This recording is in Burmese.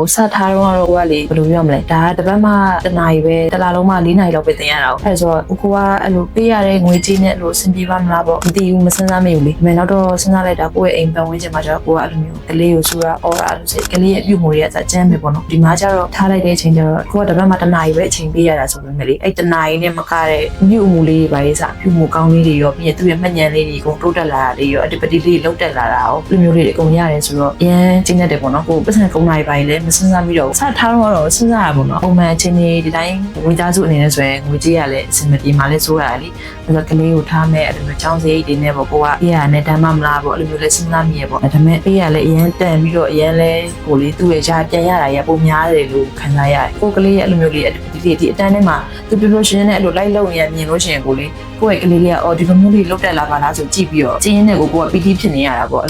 ဟိုစထားတော့ကတော့ကိုကလေဘယ်လိုပြောမလဲဒါကတစ်ပတ်မှတစ်နာရီပဲတစ်လားလုံးမှ၄နာရီလောက်ပဲတင်ရတာ哦အဲ့ဆိုတော့ကိုကအဲ့လိုပေးရတဲ့ငွေကြေးနဲ့အဲ့လိုအဆင်ပြေပါမလားပေါ့မသိဘူးမစဉ်းစားမိဘူးလေဒါပေမဲ့နောက်တော့စဉ်းစားလိုက်တာကိုယ့်ရဲ့အိမ်ပတ်ဝန်းကျင်မှာကျတော့ကိုကအဲ့လိုမျိုးကလေးကိုဆိုတာအော်ရာလို့စိတ်ကလေးရဲ့အပြုတ်မှုတွေကစကြမ်းပဲပေါ့နော်ဒီမှာကျတော့ထားလိုက်တဲ့အချိန်ကျတော့ကိုကတစ်ပတ်မှတစ်နာရီပဲအချိန်ပေးရတာဆိုပေမဲ့လေအဲ့တစ်နာရီနဲ့မကတဲ့အပြုတ်မှုလေးတွေပါရေးစားအပြုတ်မှုကောင်းလေးတွေရောပြီးရင်သူ့ရဲ့မှတ်ဉာဏ်လေးတွေအကုန်တိုးတက်လာတာတွေရောအတပတိလေးလောက်တက်လာတာရောဒီမျိုးလေးတွေအကုန်ရတယ်ဆိုတော့အရင်ကျင်းတတ်တယ်ပေါ့နော်ကိုပတ်စံကုန်းနိုင်ပါရင်လည်းမစဉ်းစားမိတော့ဘူးစထားတော့တော့စဉ်းစားရပါတော့ပုံမှန်အချိန်ကြီးဒီတိုင်းဝေသားစုအနေနဲ့ဆိုရင်ငွေကြေးရလည်းအဆင်မပြေမှလည်းစိုးရတယ်လीအဲ့တော့ကလေးကိုထားမဲ့အဲ့လိုမျိုးချောင်းစရိတ်တွေနဲ့ပေါ့ကိုကပေးရနဲ့တမ်းမမလားပေါ့အဲ့လိုမျိုးလည်းစဉ်းစားမိရပေါ့ဒါပေမဲ့ပေးရလည်းအရင်တန်ပြီးတော့အရင်လဲကိုလေးသူ့ရဲ့ရှားပြန်ရတာရပုံများတယ်လို့ခံစားရတယ်ကိုကလေးရဲ့အဲ့လိုမျိုးလေးဒီဒီဒီအတန်းထဲမှာသူပြပြရှင်းနဲ့အဲ့လိုလိုက်လုံရမြင်လို့ရှိရင်ကိုလေးကိုယ့်ရဲ့ကလေးလေးကအော်ဒီလိုမျိုးလေးလုတ်တက်လာပါလားဆိုကြည့်ပြီးတော့ကျင်းနဲ့ကိုကိုကပီတိဖြစ်နေရတာပေါ့